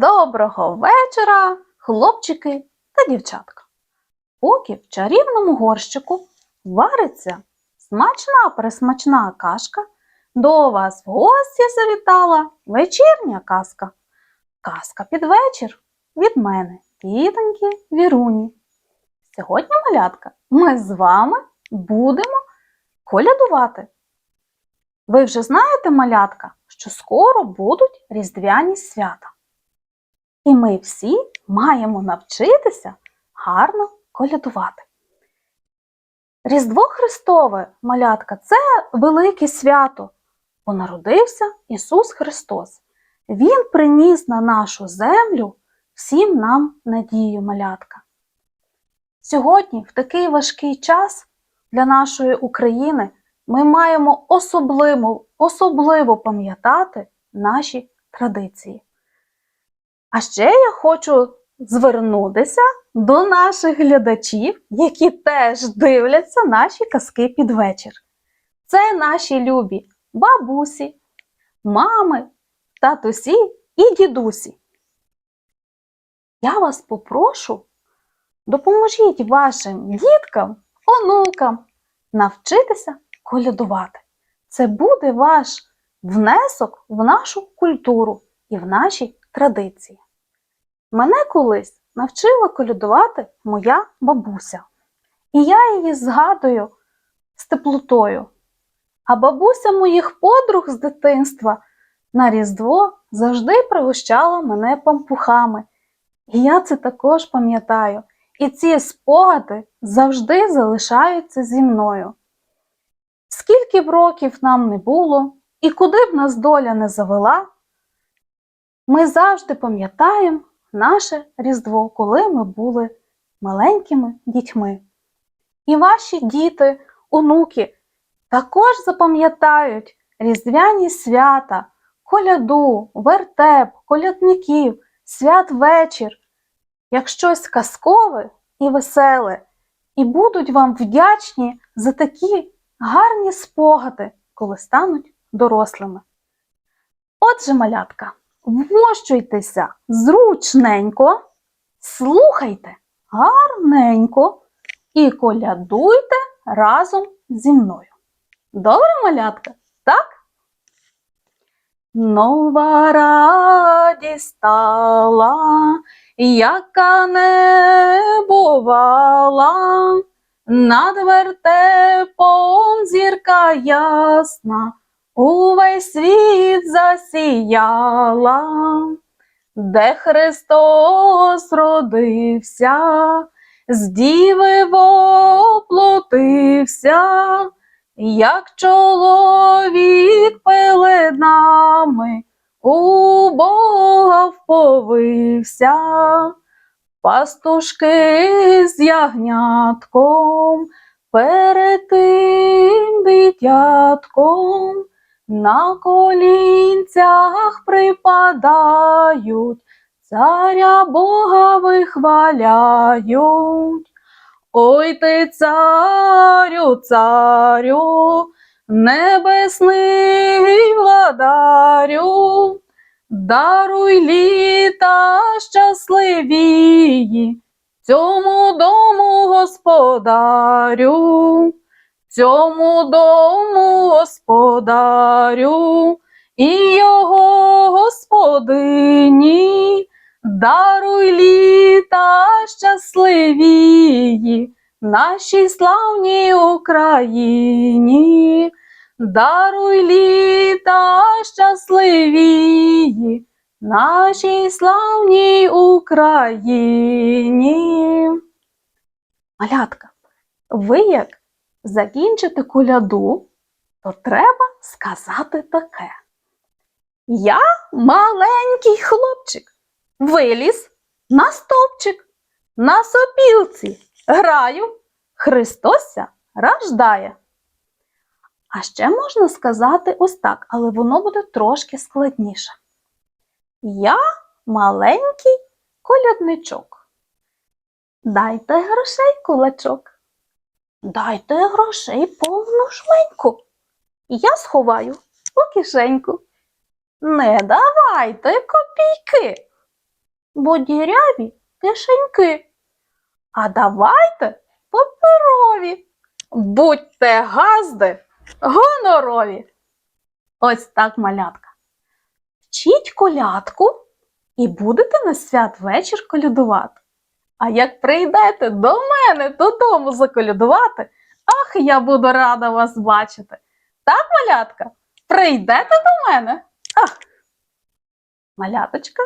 Доброго вечора, хлопчики та дівчатка. Поки в чарівному горщику вариться смачна присмачна кашка, до вас в гості завітала вечірня казка. Казка під вечір від мене, тітоньки Віруні. Сьогодні, малятка, ми з вами будемо колядувати. Ви вже знаєте, малятка, що скоро будуть різдвяні свята. І ми всі маємо навчитися гарно колядувати. Різдво Христове, малятка, це велике свято, бо народився Ісус Христос. Він приніс на нашу землю всім нам надію, малятка. Сьогодні, в такий важкий час для нашої України, ми маємо особливо, особливо пам'ятати наші традиції. А ще я хочу звернутися до наших глядачів, які теж дивляться наші казки під вечір. Це наші любі бабусі, мами, татусі і дідусі. Я вас попрошу, допоможіть вашим діткам, онукам навчитися колядувати. Це буде ваш внесок в нашу культуру і в наші традиції. Мене колись навчила колядувати моя бабуся, і я її згадую з теплотою. А бабуся моїх подруг з дитинства на Різдво завжди пригощала мене пампухами. І я це також пам'ятаю. І ці спогади завжди залишаються зі мною. Скільки б років нам не було, і куди б нас доля не завела, ми завжди пам'ятаємо наше Різдво, коли ми були маленькими дітьми. І ваші діти, онуки також запам'ятають різдвяні свята, коляду, вертеп, колядників, святвечір, як щось казкове і веселе, і будуть вам вдячні за такі гарні спогади, коли стануть дорослими. Отже, малятка, вмощуйтеся зручненько, слухайте гарненько і колядуйте разом зі мною. Добре, малятка? Так? Нова радість стала, яка не бувала, над вертепом зірка ясна, увесь світ засіяла, де Христос родився, з діви воплотився, як чоловік перед нами у Бога вповився, пастушки з ягнятком, перед тим дитятком, на колінцях припадають, царя Бога вихваляють. Ой ти, царю, царю, небесний владарю, даруй літа щасливії, цьому дому господарю, цьому дому господарю і його господині. Даруй літа щасливії, нашій славній Україні, даруй літа щасливії, нашій славній Україні. Малятка, ви як закінчите коляду, то треба сказати таке. Я маленький хлопчик виліз на стовпчик, на сопілці граю, Христося рождає. А ще можна сказати ось так, але воно буде трошки складніше. Я маленький колядничок. Дайте грошей кулачок. Дайте грошей повну жменьку. Я сховаю у кишеньку. Не давайте копійки. бо діряві кишеньки. А давайте паперові. Будьте газди гонорові. Ось так, малятка. Вчіть колядку і будете на святвечір колядувати. А як прийдете до мене додому заколядувати, ах, я буду рада вас бачити. Так, малятка, прийдете до мене? Ах, маляточка.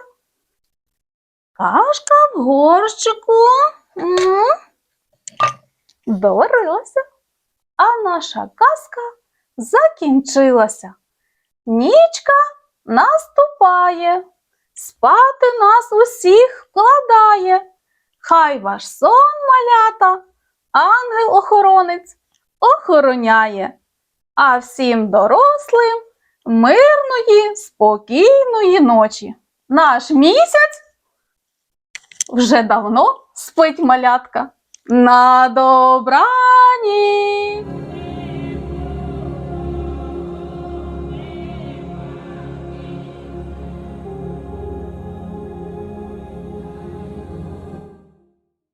Кашка в горщику. Доварилася. А наша казка закінчилася. Нічка наступає, спати нас усіх вкладає. Хай ваш сон, малята, ангел-охоронець охороняє, а всім дорослим мирної, спокійної ночі. Наш місяць вже давно спить малятка. На добраніч!